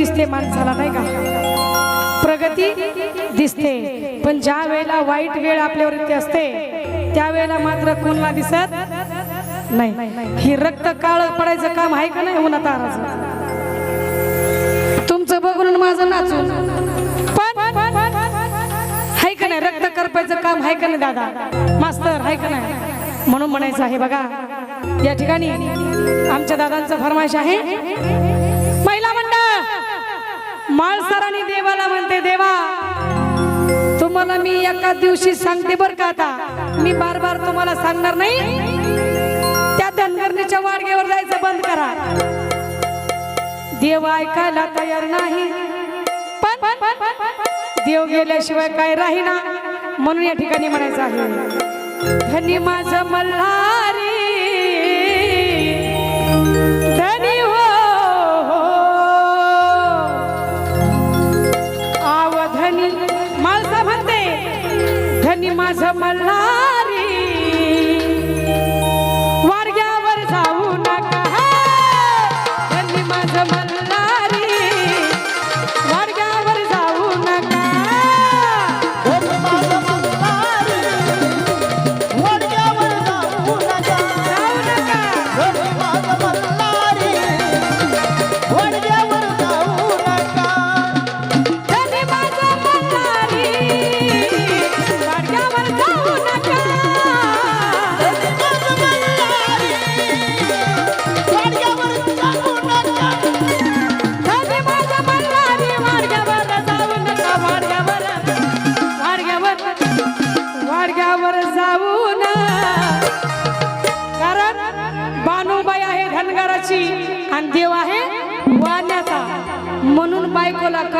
दिसते माणसाला नाही का? प्रगती दिसते. पण ज्या वेळेला वाईट वेळ आपल्यावरती असते त्यावेळेला मात्र कोणाला दिसत नाही. ही रक्त काळ पडायचं काम आहे का नाही उन्हात ताराचं तुमचं बघून माझं नाचून. पण हाय का नाही? रक्त करपायचं काम आहे का नाही दादा? मास्तर हाय का नाही? म्हणून म्हणायचं आहे बघा. या ठिकाणी आमच्या दादांचं फरमाइश आहे माळसराणी देवाला म्हणते देवा तुम्हाला मी एका दिवशी सांगते बर का आता. मी बार बार तुम्हाला सांगणार नाही. त्या धनगरणीच्या वाडग्यावर जायचं बंद करा. देव ऐकायला तयार नाही. देव गेल्याशिवाय काय राहीना म्हणून या ठिकाणी म्हणायचं आहे. धनी माझ मल्हार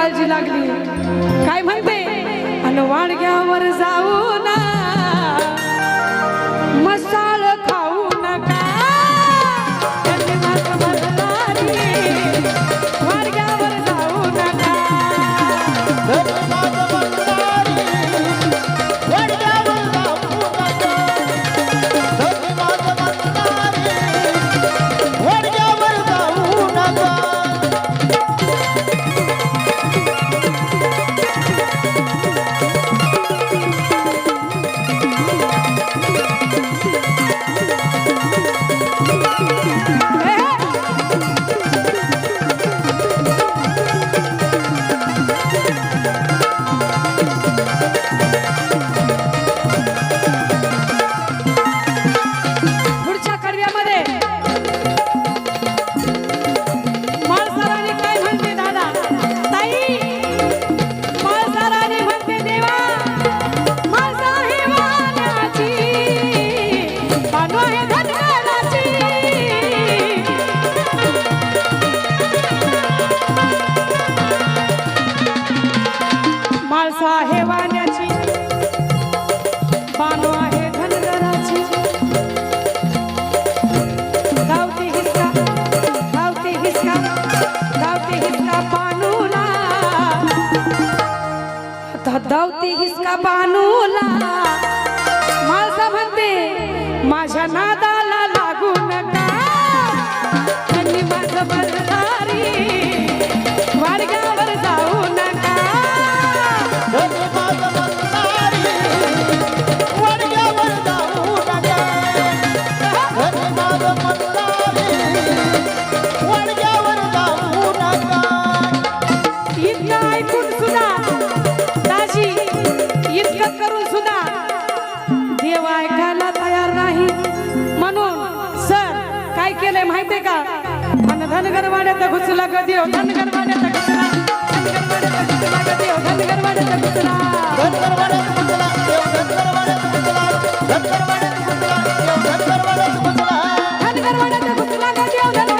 काळजी लागली. काय म्हणते? आणि वाडग्यावर जा धा- हिसका बानूला. माझा म्हणते माझ्या नादा ऐकायला तयार नाही. म्हणून सर काय केलंय माहितीये का? मन धनगर वाड्यात घुसला. ग देव धनगर वाड्यात घुसला. घुसला. घुसला. घुसला.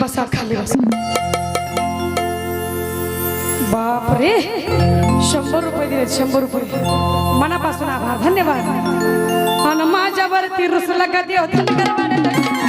बसा खाली बसा. बाप रे शंभर रुपये दिले शंभर रुपये मनापासून आभार धन्यवाद. आणि माझ्यावरती रुसला कधी होता?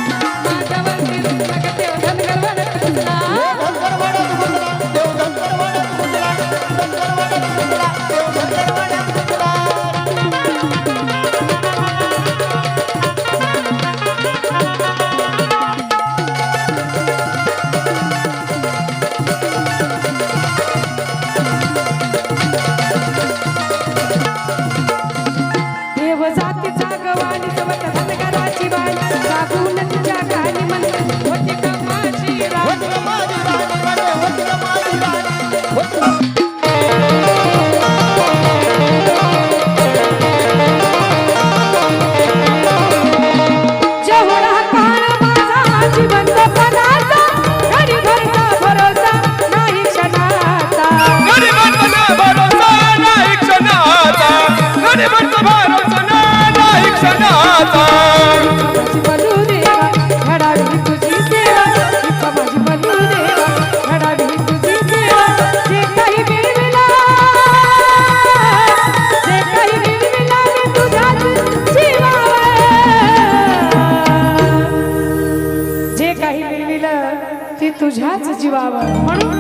तुझ्याच जीवावर. म्हणून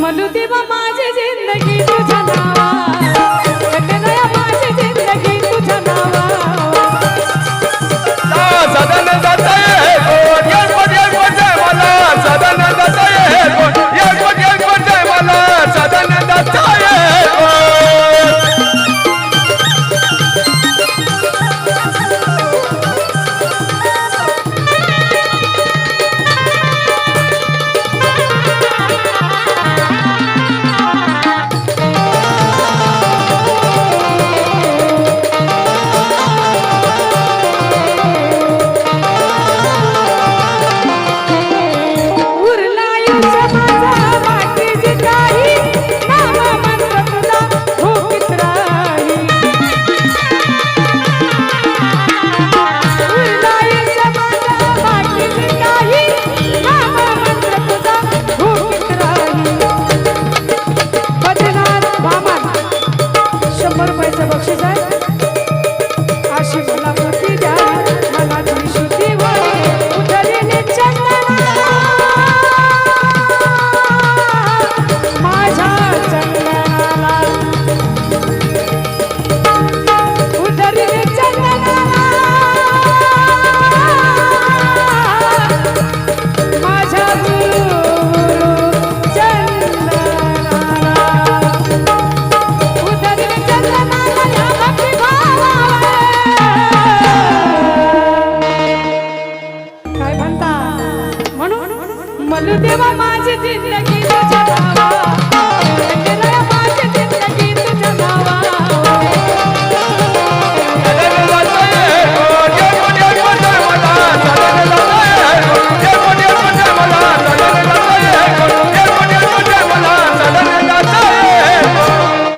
म्हणू देवा माझी जिंदगी तुझ्या नावा माझी जिंदगी तुझ्या नावा